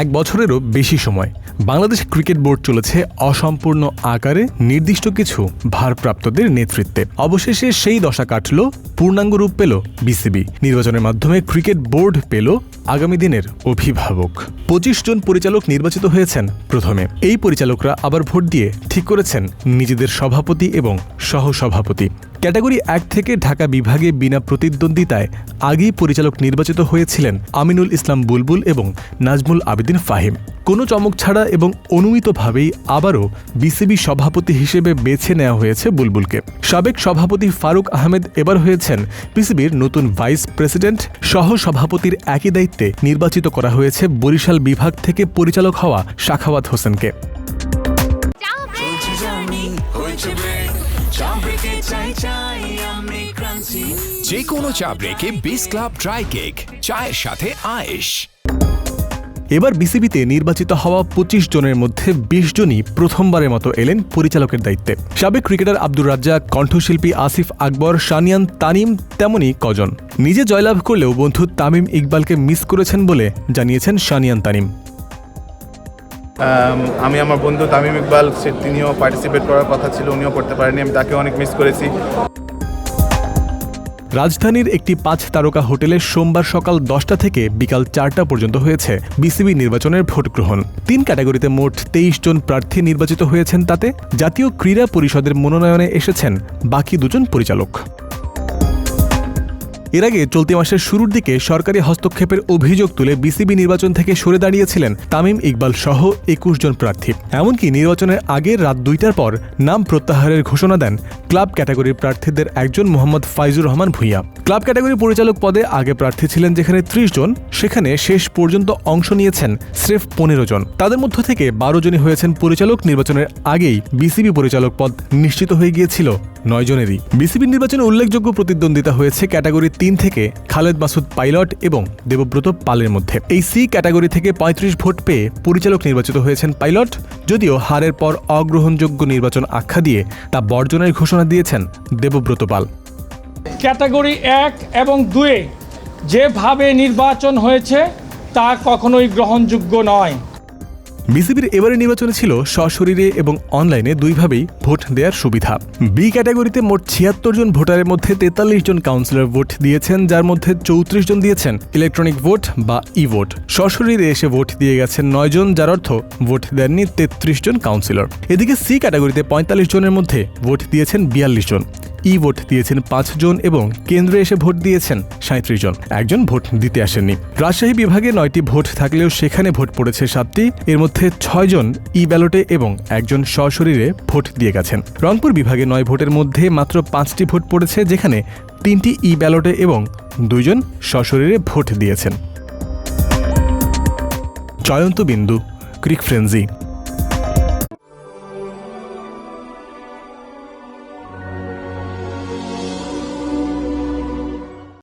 এক বছরেরও বেশি সময়। বাংলাদেশ ক্রিকেট বোর্ড চলেছে অসম্পূর্ণ আকারে নির্দিষ্ট কিছু ভারপ্রাপ্তদের নেতৃত্বে। অবশেষে সেই দশা কাটল, পূর্ণাঙ্গ রূপ পেল বিসিবি। নির্বাচনের মাধ্যমে ক্রিকেট বোর্ড পেল আগামী দিনের অভিভাবক। পঁচিশ জন পরিচালক নির্বাচিত হয়েছেন প্রথমে। এই পরিচালকরা আবার ভোট দিয়ে ঠিক করেছেন নিজেদের সভাপতি এবং সহসভাপতি। ক্যাটাগরি এক থেকে ঢাকা বিভাগে বিনা প্রতিদ্বন্দ্বিতায় আগেই পরিচালক নির্বাচিত হয়েছিলেন আমিনুল ইসলাম বুলবুল এবং নাজমুল আবেদিন ফাহিম। কোনো চমক ছাড়া এবং অনুমিতভাবেই আবারও বিসিবি সভাপতি হিসেবে বেছে নেওয়া হয়েছে বুলবুলকে। সাবেক সভাপতি ফারুক আহমেদ এবার হয়েছেন বিসিবির নতুন ভাইস প্রেসিডেন্ট। সহ সভাপতির একই দায়িত্বে নির্বাচিত করা হয়েছে বরিশাল বিভাগ থেকে পরিচালক হওয়া শাখাওয়াত হোসেনকে। যে কোনো চা ব্রেকে বিস ক্লাব ড্রাই কেক চায়ের সাথে আয়েশ। এবার বিসিবিতে নির্বাচিত হওয়া পঁচিশ জনের মধ্যে বিশ জনই প্রথমবারের মতো এলেন পরিচালকের দায়িত্বে। সাবেক ক্রিকেটার আব্দুর রাজ্জাক কণ্ঠশিল্পী আসিফ আকবর সানিয়ান তানিম তেমনই কজন। নিজে জয়লাভ করলেও বন্ধু তামিম ইকবালকে মিস করেছেন বলে জানিয়েছেন সানিয়ান তানিম। আমি আমার বন্ধু তামিম ইকবাল সে তিনিও পার্টিসিপেট করার কথা ছিল উনিও করতে পারেনি আমি তাকে অনেক মিস করেছি। রাজধানীর একটি পাঁচ তারকা হোটেলে সোমবার সকাল দশটা থেকে বিকাল চারটা পর্যন্ত হয়েছে বিসিবি নির্বাচনের ভোট গ্রহণ তিন ক্যাটাগরিতে মোট তেইশ জন প্রার্থী নির্বাচিত হয়েছেন তাতে জাতীয় ক্রীড়া পরিষদের মনোনয়নে এসেছেন বাকি দুজন পরিচালক। এর আগে চলতি মাসের শুরুর দিকে সরকারি হস্তক্ষেপের অভিযোগ তুলে বিসিবি নির্বাচন থেকে সরে দাঁড়িয়েছিলেন তামিম ইকবাল সহ একুশ জন প্রার্থী। এমনকি নির্বাচনের আগের রাত দুইটার পর নাম প্রত্যাহারের ঘোষণা দেন ক্লাব ক্যাটাগরির প্রার্থীদের একজন মোহাম্মদ ফাইজুর রহমান ভূঁইয়া। ক্লাব ক্যাটাগরি পরিচালক পদে আগে প্রার্থী ছিলেন যেখানে ত্রিশ জন, সেখানে শেষ পর্যন্ত অংশ নিয়েছেন স্রেফ পনেরো জন। তাদের মধ্য থেকে বারো জনই হয়েছেন পরিচালক, নির্বাচনের আগেই বিসিবি পরিচালক পদ নিশ্চিত হয়ে গিয়েছিল নয় জনেরই। বিসিবি নির্বাচনে উল্লেখযোগ্য প্রতিদ্বন্দ্বিতা হয়েছে ক্যাটাগরি তিন থেকে খালেদ মাসুদ পাইলট এবং দেবব্রত পালের মধ্যে। এই সি ক্যাটাগরি থেকে পঁয়ত্রিশ ভোট পেয়ে পরিচালক নির্বাচিত হয়েছেন পাইলট, যদিও হারের পর অগ্রহণযোগ্য নির্বাচন আখ্যা দিয়ে তা বর্জনের ঘোষণা দিয়েছেন দেবব্রত পাল। ক্যাটাগরি এক এবং দুয়ে যেভাবে নির্বাচন হয়েছে তা কখনোই গ্রহণযোগ্য নয়। বিসিবির এবারের নির্বাচনে ছিল সশরীরে এবং অনলাইনে দুইভাবেই ভোট দেওয়ার সুবিধা। বি ক্যাটাগরিতে মোট ছিয়াত্তর জন ভোটারের মধ্যে তেতাল্লিশ জন কাউন্সিলর ভোট দিয়েছেন, যার মধ্যে চৌত্রিশ জন দিয়েছেন ইলেকট্রনিক ভোট বা ই ভোট সশরীরে এসে ভোট দিয়ে গেছেন নয় জন, যার অর্থ ভোট দেননি তেত্রিশ জন কাউন্সিলর। এদিকে সি ক্যাটাগরিতে পঁয়তাল্লিশ জনের মধ্যে ভোট দিয়েছেন বিয়াল্লিশ জন। ই ভোট দিয়েছেন পাঁচ জন এবং কেন্দ্রে এসে ভোট দিয়েছেন সাঁত্রিশ জন। একজন ভোট দিতে আসেননি। রাজশাহী বিভাগে নয়টি ভোট থাকলেও সেখানে ভোট পড়েছে সাতটি। এর মধ্যে ছয় জন ই ব্যালটে এবং একজন সশরীরে ভোট দিয়ে গেছেন। রংপুর বিভাগে নয় ভোটের মধ্যে মাত্র পাঁচটি ভোট পড়েছে, যেখানে তিনটি ই ব্যালটে এবং দুইজন সশরীরে ভোট দিয়েছেন। জয়ন্ত বিন্দু, ক্রিক ফ্রেন্সি।